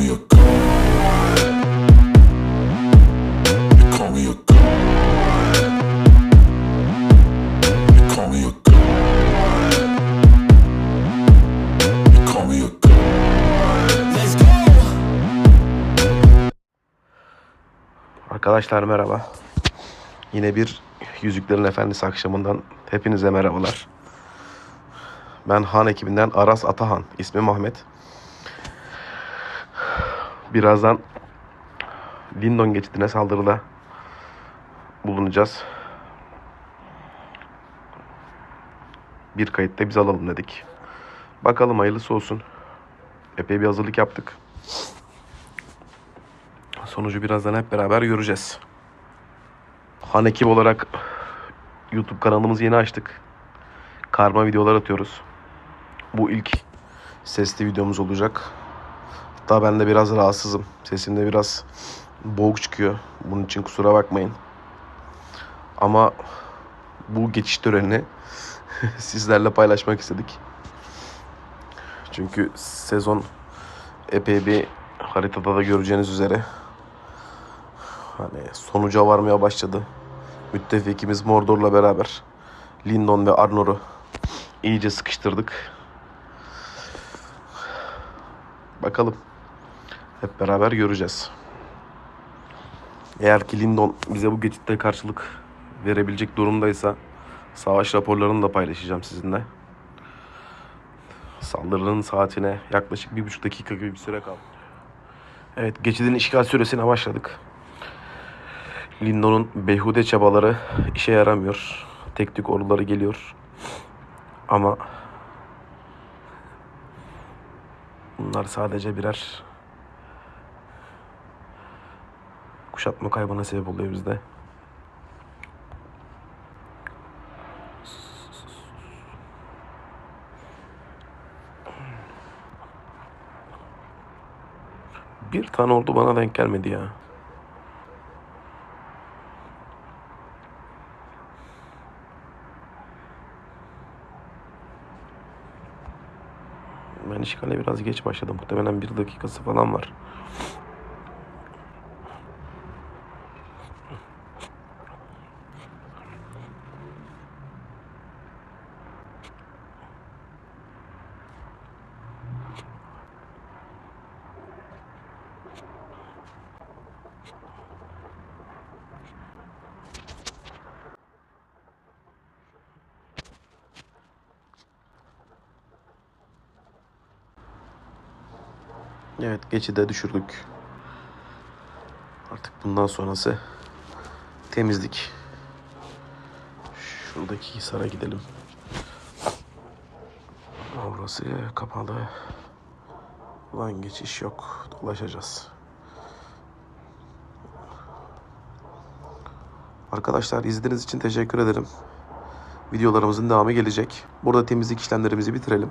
me a god. You call me a god. You call me a god. You call me a god. Let's go. Arkadaşlar merhaba. Yine bir Yüzüklerin Efendisi akşamından hepinize merhabalar. Ben Han ekibinden Aras Atahan. İsmim Ahmet. Birazdan Lindon geçidine saldırıda bulunacağız. Bir kayıtta biz alalım dedik. Bakalım hayırlısı olsun. Epey bir hazırlık yaptık. Sonucu birazdan hep beraber göreceğiz. Han ekip olarak YouTube kanalımızı yeni açtık. Karma videolar atıyoruz. Bu ilk sesli videomuz olacak. Hatta ben de biraz rahatsızım. Sesim de biraz boğuk çıkıyor. Bunun için kusura bakmayın. Ama bu geçiş törenini sizlerle paylaşmak istedik. Çünkü sezon epey bir haritada da göreceğiniz üzere hani sonuca varmaya başladı. Müttefikimiz Mordor'la beraber Lindon ve Arnor'u iyice sıkıştırdık. Bakalım. Hep beraber göreceğiz. Eğer ki Lindon bize bu geçitte karşılık verebilecek durumdaysa savaş raporlarını da paylaşacağım sizinle. Saldırının saatine yaklaşık bir buçuk dakika gibi bir süre kaldı. Evet geçidin işgal süresine başladık. Lindon'un beyhude çabaları işe yaramıyor. Tek tük orduları geliyor. Ama bunlar sadece birer kuşatma kaybına sebep oluyor bizde. Bir tane ordu bana denk gelmedi ya. Ben işgale biraz geç başladım. Muhtemelen bir dakikası falan var. Evet geçide düşürdük. Artık bundan sonrası temizlik. Şuradaki hisara gidelim. Orası kapalı. Lan geçiş yok. Dolaşacağız. Arkadaşlar izlediğiniz için teşekkür ederim. Videolarımızın devamı gelecek. Burada temizlik işlemlerimizi bitirelim.